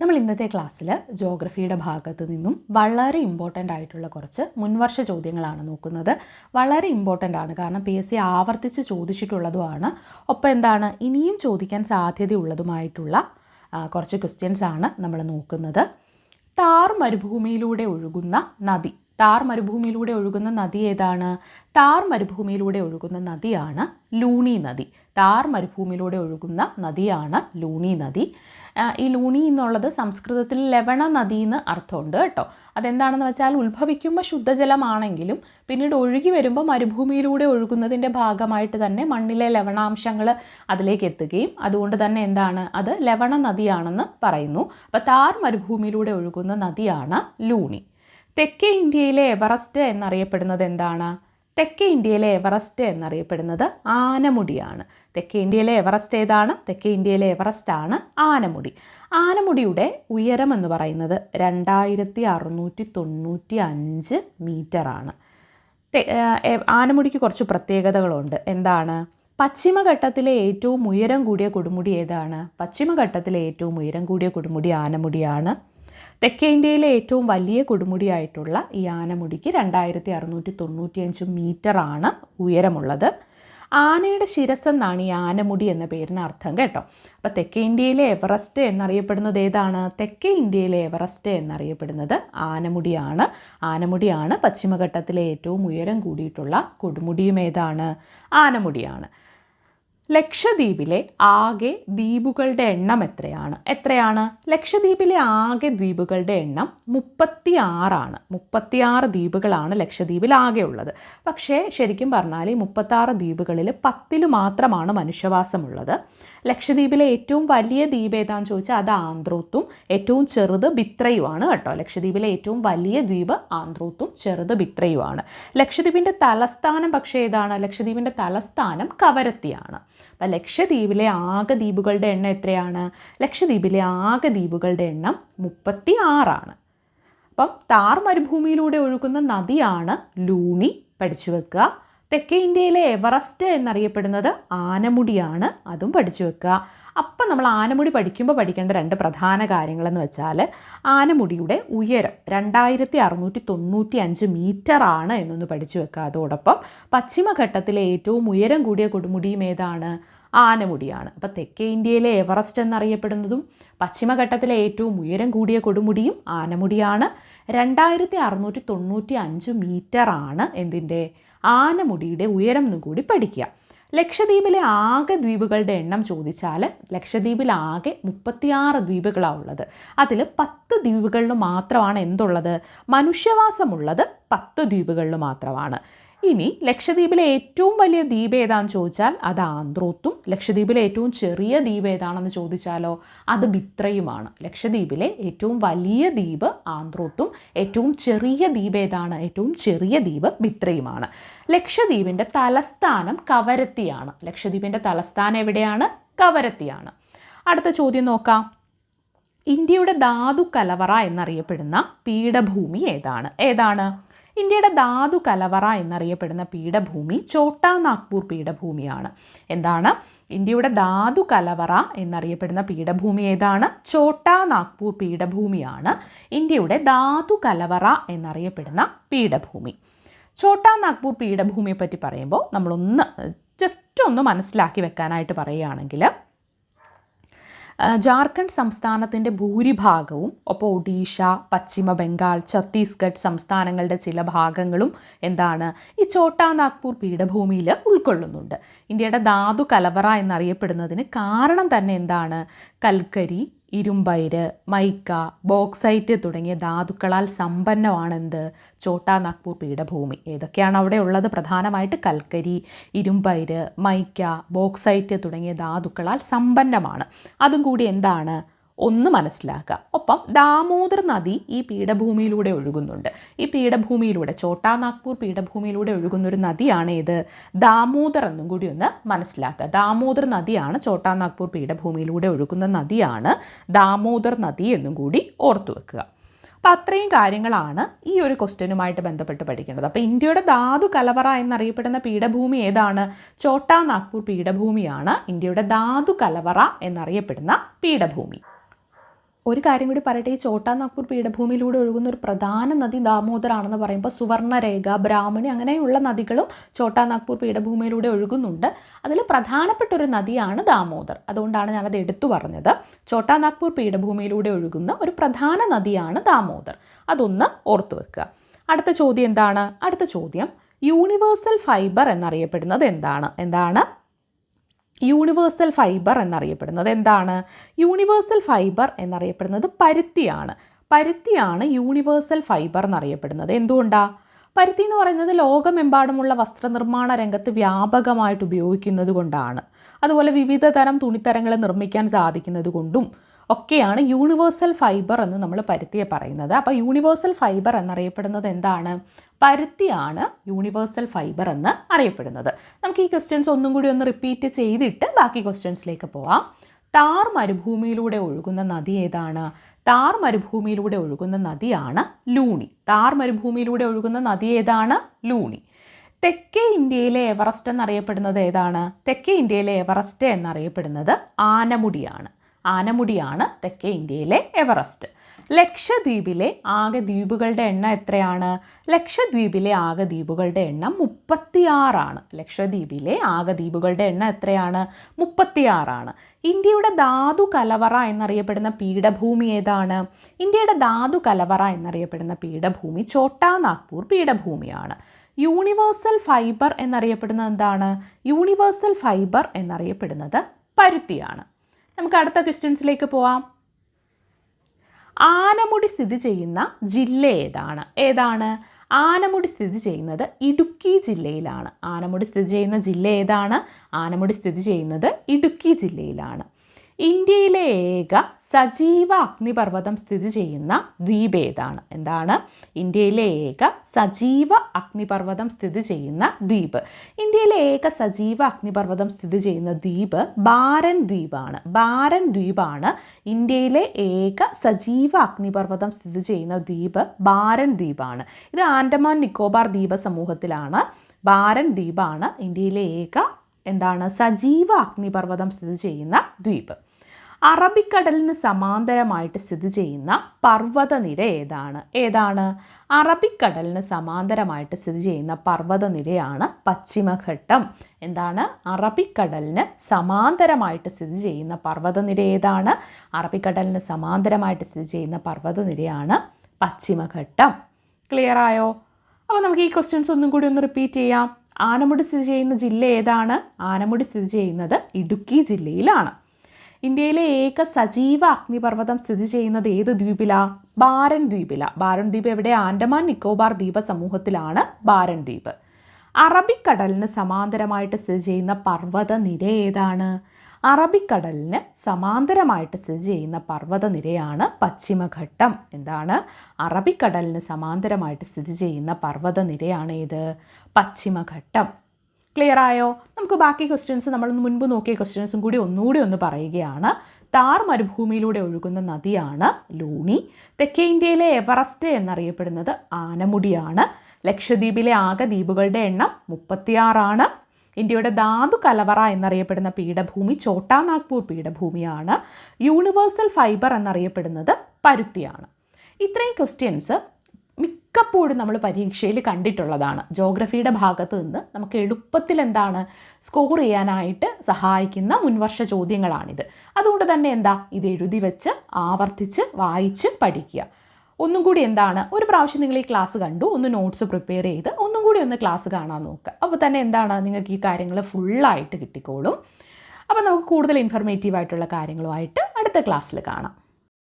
നമ്മൾ ഇന്നത്തെ ക്ലാസ്സിൽ ജോഗ്രഫിയുടെ ഭാഗത്ത് നിന്നും വളരെ ഇമ്പോർട്ടന്റ് ആയിട്ടുള്ള കുറച്ച് മുൻവർഷ ചോദ്യങ്ങളാണ് നോക്കുന്നത്. വളരെ ഇമ്പോർട്ടന്റ് ആണ്. കാരണം പി എസ് സി ആവർത്തിച്ച് ചോദിച്ചിട്ടുള്ളതുമാണ്. ഒപ്പം എന്താണ്? ഇനിയും ചോദിക്കാൻ സാധ്യതയുള്ളതുമായിട്ടുള്ള കുറച്ച് ക്വസ്റ്റ്യൻസ് ആണ് നമ്മൾ നോക്കുന്നത്. താർ മരുഭൂമിയിലൂടെ ഒഴുകുന്ന നദി. താർ മരുഭൂമിയിലൂടെ ഒഴുകുന്ന നദി ഏതാണ്? താർ മരുഭൂമിയിലൂടെ ഒഴുകുന്ന നദിയാണ് ലൂണി നദി. താർ മരുഭൂമിയിലൂടെ ഒഴുകുന്ന നദിയാണ് ലൂണി നദി. ഈ ലൂണി എന്നുള്ളത് സംസ്കൃതത്തിൽ ലവണ നദി എന്ന് അർത്ഥമുണ്ട് കേട്ടോ. അതെന്താണെന്ന് വെച്ചാൽ ഉത്ഭവിക്കുമ്പോൾ ശുദ്ധജലമാണെങ്കിലും പിന്നീട് ഒഴുകി വരുമ്പോൾ മരുഭൂമിയിലൂടെ ഒഴുകുന്നതിന്റെ ഭാഗമായിട്ട് തന്നെ മണ്ണിലെ ലവണാംശങ്ങൾ അതിലേക്ക് എത്തുകയും അതുകൊണ്ട് തന്നെ എന്താണ്? അത് ലവണ നദിയാണെന്ന് പറയുന്നു. അപ്പോൾ താർ മരുഭൂമിയിലൂടെ ഒഴുകുന്ന നദിയാണ് ലൂണി. തെക്കേ ഇന്ത്യയിലെ എവറസ്റ്റ് എന്നറിയപ്പെടുന്നത് എന്താണ്? തെക്കേ ഇന്ത്യയിലെ എവറസ്റ്റ് എന്നറിയപ്പെടുന്നത് ആനമുടിയാണ്. തെക്കേ ഇന്ത്യയിലെ എവറസ്റ്റ് ഏതാണ്? തെക്കേ ഇന്ത്യയിലെ എവറസ്റ്റ് ആണ് ആനമുടി. ആനമുടിയുടെ ഉയരം എന്ന് പറയുന്നത് രണ്ടായിരത്തി അറുന്നൂറ്റി തൊണ്ണൂറ്റി അഞ്ച് മീറ്ററാണ് ആനമുടിക്ക് കുറച്ച് പ്രത്യേകതകളുണ്ട്. എന്താണ്? പശ്ചിമഘട്ടത്തിലെ ഏറ്റവും ഉയരം കൂടിയ കൊടുമുടി ഏതാണ്? പശ്ചിമഘട്ടത്തിലെ ഏറ്റവും ഉയരം കൂടിയ കൊടുമുടി ആനമുടിയാണ്. തെക്കേ ഇന്ത്യയിലെ ഏറ്റവും വലിയ കൊടുമുടിയായിട്ടുള്ള ഈ ആനമുടിക്ക് രണ്ടായിരത്തി അറുന്നൂറ്റി തൊണ്ണൂറ്റിയഞ്ച് മീറ്ററാണ് ഉയരമുള്ളത്. ആനയുടെ ശിരസ്സെന്നാണ് ഈ ആനമുടി എന്ന പേരിന് അർത്ഥം കേട്ടോ. അപ്പോൾ തെക്കേ ഇന്ത്യയിലെ എവറസ്റ്റ് എന്നറിയപ്പെടുന്നത് ഏതാണ്? തെക്കേ ഇന്ത്യയിലെ എവറസ്റ്റ് എന്നറിയപ്പെടുന്നത് ആനമുടിയാണ്. ആനമുടിയാണ് പശ്ചിമഘട്ടത്തിലെ ഏറ്റവും ഉയരം കൂടിയിട്ടുള്ള കൊടുമുടിയും ഏതാണ്? ആനമുടിയാണ്. ലക്ഷദ്വീപിലെ ആകെ ദ്വീപുകളുടെ എണ്ണം എത്രയാണ്? എത്രയാണ്? ലക്ഷദ്വീപിലെ ആകെ ദ്വീപുകളുടെ എണ്ണം മുപ്പത്തി ആറാണ് മുപ്പത്തിയാറ് ദ്വീപുകളാണ് ലക്ഷദ്വീപിൽ ആകെ ഉള്ളത്. പക്ഷേ ശരിക്കും പറഞ്ഞാൽ ഈ മുപ്പത്താറ് ദ്വീപുകളിൽ പത്തിൽ മാത്രമാണ് മനുഷ്യവാസമുള്ളത്. ലക്ഷദ്വീപിലെ ഏറ്റവും വലിയ ദ്വീപ് ഏതാണെന്ന് ചോദിച്ചാൽ അത് ആന്ത്രോത്തും ഏറ്റവും ചെറുത് ബിത്രയുമാണ് കേട്ടോ. ലക്ഷദ്വീപിലെ ഏറ്റവും വലിയ ദ്വീപ് ആന്ത്രോത്തും ചെറുത് ബിത്രയുമാണ്. ലക്ഷദ്വീപിന്റെ തലസ്ഥാനം പക്ഷേ ഏതാണ്? ലക്ഷദ്വീപിന്റെ തലസ്ഥാനം കവരത്തിയാണ്. അപ്പം ലക്ഷദ്വീപിലെ ആകെ ദ്വീപുകളുടെ എണ്ണം എത്രയാണ്? ലക്ഷദ്വീപിലെ ആകെ ദ്വീപുകളുടെ എണ്ണം മുപ്പത്തി ആറാണ് അപ്പം താർ മരുഭൂമിയിലൂടെ ഒഴുകുന്ന നദിയാണ് ലൂണി. പഠിച്ചു വെക്കുക. തെക്കേ ഇന്ത്യയിലെ എവറസ്റ്റ് എന്നറിയപ്പെടുന്നത് ആനമുടിയാണ്. അതും പഠിച്ചു വെക്കുക. അപ്പം നമ്മൾ ആനമുടി പഠിക്കുമ്പോൾ പഠിക്കേണ്ട രണ്ട് പ്രധാന കാര്യങ്ങളെന്ന് വെച്ചാൽ ആനമുടിയുടെ ഉയരം രണ്ടായിരത്തി അറുന്നൂറ്റി തൊണ്ണൂറ്റി അഞ്ച് മീറ്ററാണ് എന്നൊന്ന് പഠിച്ചു വെക്കുക. അതോടൊപ്പം പശ്ചിമഘട്ടത്തിലെ ഏറ്റവും ഉയരം കൂടിയ കൊടുമുടിയും ഏതാണ്? ആനമുടിയാണ്. അപ്പോൾ തെക്കേ ഇന്ത്യയിലെ എവറസ്റ്റ് എന്നറിയപ്പെടുന്നതും പശ്ചിമഘട്ടത്തിലെ ഏറ്റവും ഉയരം കൂടിയ കൊടുമുടിയും ആനമുടിയാണ്. രണ്ടായിരത്തി അറുന്നൂറ്റി തൊണ്ണൂറ്റി അഞ്ച് മീറ്ററാണ് എന്തിന്റെ? ആനമുടിയുടെ ഉയരം എന്നും കൂടി പഠിക്കുക. ലക്ഷദ്വീപിലെ ആകെ ദ്വീപുകളുടെ എണ്ണം ചോദിച്ചാൽ ലക്ഷദ്വീപിൽ ആകെ മുപ്പത്തിയാറ് ദ്വീപുകളാണ് ഉള്ളത്. അതിൽ പത്ത് ദ്വീപുകളിൽ മാത്രമാണ് എന്തുള്ളത്? മനുഷ്യവാസമുള്ളത് പത്ത് ദ്വീപുകളിൽ മാത്രമാണ്. ഇനി ലക്ഷദ്വീപിലെ ഏറ്റവും വലിയ ദ്വീപ് ഏതാണെന്ന് ചോദിച്ചാൽ അത് ആന്ത്രോത്തും. ലക്ഷദ്വീപിലെ ഏറ്റവും ചെറിയ ദ്വീപ് ഏതാണെന്ന് ചോദിച്ചാലോ അത് ബിത്രയുമാണ് ലക്ഷദ്വീപിലെ ഏറ്റവും വലിയ ദ്വീപ് ആന്ത്രോത്തും ഏറ്റവും ചെറിയ ദ്വീപ് ഏതാണ്? ഏറ്റവും ചെറിയ ദ്വീപ് ബിത്രയുമാണ് ലക്ഷദ്വീപിന്റെ തലസ്ഥാനം കവരത്തിയാണ്. ലക്ഷദ്വീപിന്റെ തലസ്ഥാനം എവിടെയാണ്? കവരത്തിയാണ്. അടുത്ത ചോദ്യം നോക്കാം. ഇന്ത്യയുടെ ധാതു കലവറ എന്നറിയപ്പെടുന്ന പീഠഭൂമി ഏതാണ്? ഏതാണ്? ഇന്ത്യയുടെ ധാതു കലവറ എന്നറിയപ്പെടുന്ന പീഠഭൂമി ചോട്ടാ നാഗ്പൂർ പീഠഭൂമിയാണ്. എന്താണ്? ഇന്ത്യയുടെ ധാതു കലവറ എന്നറിയപ്പെടുന്ന പീഠഭൂമി ഏതാണ്? ചോട്ടാ നാഗ്പൂർ പീഠഭൂമിയാണ് ഇന്ത്യയുടെ ധാതു കലവറ എന്നറിയപ്പെടുന്ന പീഠഭൂമി. ചോട്ടാ നാഗ്പൂർ പീഠഭൂമിയെ പറ്റി പറയുമ്പോൾ നമ്മളൊന്ന് ജസ്റ്റ് ഒന്ന് മനസ്സിലാക്കി വെക്കാനായിട്ട് പറയുകയാണെങ്കിൽ ജാർഖണ്ഡ് സംസ്ഥാനത്തിന്റെ ഭൂരിഭാഗവും ഒപ്പം ഒഡീഷ പശ്ചിമ ബംഗാൾ ഛത്തീസ്ഗഡ് സംസ്ഥാനങ്ങളുടെ ചില ഭാഗങ്ങളും എന്താണ് ഈ ചോട്ടാ നാഗ്പൂർ പീഠഭൂമിയിൽ ഉൾക്കൊള്ളുന്നുണ്ട്. ഇന്ത്യയുടെ ധാതു കലവറ എന്നറിയപ്പെടുന്നതിന് കാരണം തന്നെ എന്താണ്? കൽക്കരി ഇരുമ്പയിര് മൈക്ക ബോക്സൈറ്റ് തുടങ്ങിയ ധാതുക്കളാൽ സമ്പന്നമാണെന്ത്? ചോട്ടാ നാഗ്പൂർ പീഠഭൂമി. ഏതൊക്കെയാണ് അവിടെ ഉള്ളത്? പ്രധാനമായിട്ട് കൽക്കരി ഇരുമ്പയിര് മൈക്ക ബോക്സൈറ്റ് തുടങ്ങിയ ധാതുക്കളാൽ സമ്പന്നമാണ്. അതും കൂടി എന്താണ്? ഒന്ന് മനസ്സിലാക്കുക. ഒപ്പം ദാമോദർ നദി ഈ പീഠഭൂമിയിലൂടെ ഒഴുകുന്നുണ്ട്. ഈ പീഠഭൂമിയിലൂടെ ചോട്ടാ നാഗ്പൂർ പീഠഭൂമിയിലൂടെ ഒഴുകുന്ന ഒരു നദിയാണ് ഏത് ദാമോദർ എന്നും കൂടി ഒന്ന് മനസ്സിലാക്കുക. ദാമോദർ നദിയാണ് ചോട്ടാ നാഗ്പൂർ പീഠഭൂമിയിലൂടെ ഒഴുകുന്ന നദിയാണ് ദാമോദർ നദി എന്നും കൂടി ഓർത്തു വെക്കുക. അപ്പം അത്രയും കാര്യങ്ങളാണ് ഈ ഒരു ക്വസ്റ്റ്യനുമായിട്ട് ബന്ധപ്പെട്ട് പഠിക്കേണ്ടത് അപ്പോൾ ഇന്ത്യയുടെ ധാതു കലവറ എന്നറിയപ്പെടുന്ന പീഠഭൂമി ഏതാണ്? ചോട്ടാ നാഗ്പൂർ പീഠഭൂമിയാണ് ഇന്ത്യയുടെ ധാതു കലവറ എന്നറിയപ്പെടുന്ന പീഠഭൂമി. ഒരു കാര്യം കൂടി പറയട്ടെ ഈ ചോട്ടാ നാഗ്പൂർ പീഠഭൂമിയിലൂടെ ഒഴുകുന്ന ഒരു പ്രധാന നദി ദാമോദറാണെന്ന് പറയുമ്പോൾ സുവർണരേഖ ബ്രാഹ്മണി അങ്ങനെയുള്ള നദികളും ചോട്ടാ നാഗ്പൂർ പീഠഭൂമിയിലൂടെ ഒഴുകുന്നുണ്ട്. അതിൽ പ്രധാനപ്പെട്ട ഒരു നദിയാണ് ദാമോദർ. അതുകൊണ്ടാണ് ഞാനത് എടുത്തു പറഞ്ഞത്. ചോട്ടാ നാഗ്പൂർ പീഠഭൂമിയിലൂടെ ഒഴുകുന്ന ഒരു പ്രധാന നദിയാണ് ദാമോദർ. അതൊന്ന് ഓർത്തു വെക്കുക. അടുത്ത ചോദ്യം എന്താണ്? അടുത്ത ചോദ്യം യൂണിവേഴ്സൽ ഫൈബർ എന്നറിയപ്പെടുന്നത് എന്താണ്? എന്താണ്? യൂണിവേഴ്സൽ ഫൈബർ എന്നറിയപ്പെടുന്നത്. എന്താണ്? യൂണിവേഴ്സൽ ഫൈബർ എന്നറിയപ്പെടുന്നത് പരുത്തിയാണ്. പരുത്തിയാണ് യൂണിവേഴ്സൽ ഫൈബർ എന്നറിയപ്പെടുന്നത്. എന്തുകൊണ്ടാണ് പരുത്തി എന്ന് പറയുന്നത് ലോകമെമ്പാടുമുള്ള വസ്ത്രനിർമ്മാണ രംഗത്ത് വ്യാപകമായിട്ട് ഉപയോഗിക്കുന്നത് കൊണ്ടാണ് അതുപോലെ വിവിധ തരം തുണിത്തരങ്ങൾ നിർമ്മിക്കാൻ സാധിക്കുന്നത് കൊണ്ടും ഒക്കെയാണ് യൂണിവേഴ്സൽ ഫൈബർ എന്ന് നമ്മൾ പരുത്തിയെ പറയുന്നത്. അപ്പോൾ യൂണിവേഴ്സൽ ഫൈബർ എന്നറിയപ്പെടുന്നത് എന്താണ്? പരുത്തിയാണ് യൂണിവേഴ്സൽ ഫൈബർ എന്ന് അറിയപ്പെടുന്നത്. നമുക്ക് ഈ ക്വസ്റ്റ്യൻസ് ഒന്നും കൂടി ഒന്ന് റിപ്പീറ്റ് ചെയ്തിട്ട് ബാക്കി ക്വസ്റ്റ്യൻസിലേക്ക് പോവാം. താർ മരുഭൂമിയിലൂടെ ഒഴുകുന്ന നദി ഏതാണ്? താർ മരുഭൂമിയിലൂടെ ഒഴുകുന്ന നദിയാണ് ലൂണി. താർ മരുഭൂമിയിലൂടെ ഒഴുകുന്ന നദി ഏതാണ്? ലൂണി. തെക്കേ ഇന്ത്യയിലെ എവറസ്റ്റ് എന്നറിയപ്പെടുന്നത് ഏതാണ്? തെക്കേ ഇന്ത്യയിലെ എവറസ്റ്റ് എന്നറിയപ്പെടുന്നത് ആനമുടിയാണ്. ആനമുടിയാണ് തെക്കേ ഇന്ത്യയിലെ എവറസ്റ്റ്. ലക്ഷദ്വീപിലെ ആകെ ദ്വീപുകളുടെ എണ്ണം എത്രയാണ്? ലക്ഷദ്വീപിലെ ആകെ ദ്വീപുകളുടെ എണ്ണം മുപ്പത്തിയാറാണ്. ലക്ഷദ്വീപിലെ ആകെ ദ്വീപുകളുടെ എണ്ണം എത്രയാണ്? മുപ്പത്തിയാറാണ്. ഇന്ത്യയുടെ ധാതു കലവറ എന്നറിയപ്പെടുന്ന പീഠഭൂമി ഏതാണ്? ഇന്ത്യയുടെ ധാതു കലവറ എന്നറിയപ്പെടുന്ന പീഠഭൂമി ചോട്ടാ നാഗ്പൂർ പീഠഭൂമിയാണ്. യൂണിവേഴ്സൽ ഫൈബർ എന്നറിയപ്പെടുന്നത് എന്താണ്? യൂണിവേഴ്സൽ ഫൈബർ എന്നറിയപ്പെടുന്നത് പരുത്തിയാണ്. നമുക്ക് അടുത്ത ക്വസ്റ്റ്യൻസിലേക്ക് പോവാം. ആനമുടി സ്ഥിതി ചെയ്യുന്ന ജില്ല ഏതാണ്? ഏതാണ്? ആനമുടി സ്ഥിതി ചെയ്യുന്നത് ഇടുക്കി ജില്ലയിലാണ്. ആനമുടി സ്ഥിതി ചെയ്യുന്ന ജില്ല ഏതാണ്? ആനമുടി സ്ഥിതി ചെയ്യുന്നത് ഇടുക്കി ജില്ലയിലാണ്. ഇന്ത്യയിലെ ഏക സജീവ അഗ്നിപർവതം സ്ഥിതി ചെയ്യുന്ന ദ്വീപ് ഏതാണ് എന്താണ്? ഇന്ത്യയിലെ ഏക സജീവ അഗ്നിപർവതം സ്ഥിതി ചെയ്യുന്ന ദ്വീപ്. ഇന്ത്യയിലെ ഏക സജീവ അഗ്നിപർവതം സ്ഥിതി ചെയ്യുന്ന ദ്വീപ് ബാരൻ ദ്വീപാണ്. ബാരൻ ദ്വീപാണ് ഇന്ത്യയിലെ ഏക സജീവ അഗ്നിപർവതം സ്ഥിതി ചെയ്യുന്ന ദ്വീപ് ബാരൻ ദ്വീപാണ്. ഇത് ആൻഡമാൻ നിക്കോബാർ ദ്വീപ സമൂഹത്തിലാണ്. ബാരൻ ദ്വീപാണ് ഇന്ത്യയിലെ ഏക എന്താണ്? സജീവ അഗ്നിപർവതം സ്ഥിതി ചെയ്യുന്ന ദ്വീപ്. അറബിക്കടലിന് സമാന്തരമായിട്ട് സ്ഥിതി ചെയ്യുന്ന പർവതനിര ഏതാണ്? ഏതാണ്? അറബിക്കടലിന് സമാന്തരമായിട്ട് സ്ഥിതി ചെയ്യുന്ന പർവതനിരയാണ് പശ്ചിമഘട്ടം. എന്താണ്? അറബിക്കടലിന് സമാന്തരമായിട്ട് സ്ഥിതി ചെയ്യുന്ന പർവതനിര ഏതാണ്? അറബിക്കടലിന് സമാന്തരമായിട്ട് സ്ഥിതി ചെയ്യുന്ന പർവതനിരയാണ് പശ്ചിമഘട്ടം. ക്ലിയർ ആയോ? അപ്പോൾ നമുക്ക് ഈ ക്വസ്റ്റ്യൻസ് ഒന്നും കൂടി ഒന്ന് റിപ്പീറ്റ് ചെയ്യാം. ആനമുടി സ്ഥിതി ചെയ്യുന്ന ജില്ല ഏതാണ്? ആനമുടി സ്ഥിതി ചെയ്യുന്നത് ഇടുക്കി ജില്ലയിലാണ്. ഇന്ത്യയിലെ ഏക സജീവ അഗ്നിപർവതം സ്ഥിതി ചെയ്യുന്നത് ഏത് ദ്വീപിലാ? ബാരൻ ദ്വീപില. ബാരൻ ദ്വീപ് എവിടെ? ആൻഡമാൻ നിക്കോബാർ ദ്വീപ സമൂഹത്തിലാണ് ബാരൻ ദ്വീപ്. അറബിക്കടലിന് സമാന്തരമായിട്ട് സ്ഥിതി ചെയ്യുന്ന പർവത നിര ഏതാണ്? അറബിക്കടലിന് സമാന്തരമായിട്ട് സ്ഥിതി ചെയ്യുന്ന പർവതനിരയാണ് പശ്ചിമഘട്ടം. എന്താണ്? അറബിക്കടലിന് സമാന്തരമായിട്ട് സ്ഥിതി ചെയ്യുന്ന പർവതനിരയാണ് ഇത് പശ്ചിമഘട്ടം. ക്ലിയർ ആയോ? നമുക്ക് ബാക്കി ക്വസ്റ്റ്യൻസ് നമ്മൾ മുൻപ് നോക്കിയ ക്വസ്റ്റ്യൻസും കൂടി ഒന്നുകൂടി ഒന്ന് പറയുകയാണ്. താർ മരുഭൂമിയിലൂടെ ഒഴുകുന്ന നദിയാണ് ലൂണി. തെക്കേ ഇന്ത്യയിലെ എവറസ്റ്റ് എന്നറിയപ്പെടുന്നത് ആനമുടിയാണ്. ലക്ഷദ്വീപിലെ ആകെ ദ്വീപുകളുടെ എണ്ണം മുപ്പത്തിയാറാണ്. ഇന്ത്യയുടെ ധാതു കലവറ എന്നറിയപ്പെടുന്ന പീഠഭൂമി ചോട്ടാ നാഗ്പൂർ പീഠഭൂമിയാണ്. യൂണിവേഴ്സൽ ഫൈബർ എന്നറിയപ്പെടുന്നത് പരുത്തിയാണ്. ഇത്രയും ക്വസ്റ്റ്യൻസ് മിക്കപ്പോഴും നമ്മൾ പരീക്ഷയിൽ കണ്ടിട്ടുള്ളതാണ്. ജോഗ്രഫിയുടെ ഭാഗത്ത് നിന്ന് നമുക്ക് എളുപ്പത്തിൽ എന്താണ് സ്കോർ ചെയ്യാനായിട്ട് സഹായിക്കുന്ന മുൻവർഷ ചോദ്യങ്ങളാണിത്. അതുകൊണ്ട് തന്നെ എന്താ? ഇത് എഴുതി വെച്ച് ആവർത്തിച്ച് വായിച്ച് പഠിക്കുക. ഒന്നും കൂടി എന്താണ്? ഒരു പ്രാവശ്യം നിങ്ങൾ ഈ ക്ലാസ് കണ്ടു ഒന്ന് നോട്ട്സ് പ്രിപ്പയർ ചെയ്ത് ഒന്നും കൂടി ഒന്ന് ക്ലാസ് കാണാൻ നോക്കുക. അപ്പോൾ തന്നെ എന്താണ്? നിങ്ങൾക്ക് ഈ കാര്യങ്ങൾ ഫുള്ളായിട്ട് കിട്ടിക്കോളും. അപ്പോൾ നമുക്ക് കൂടുതൽ ഇൻഫർമേറ്റീവ് ആയിട്ടുള്ള കാര്യങ്ങളുമായിട്ട് അടുത്ത ക്ലാസ്സിൽ കാണാം.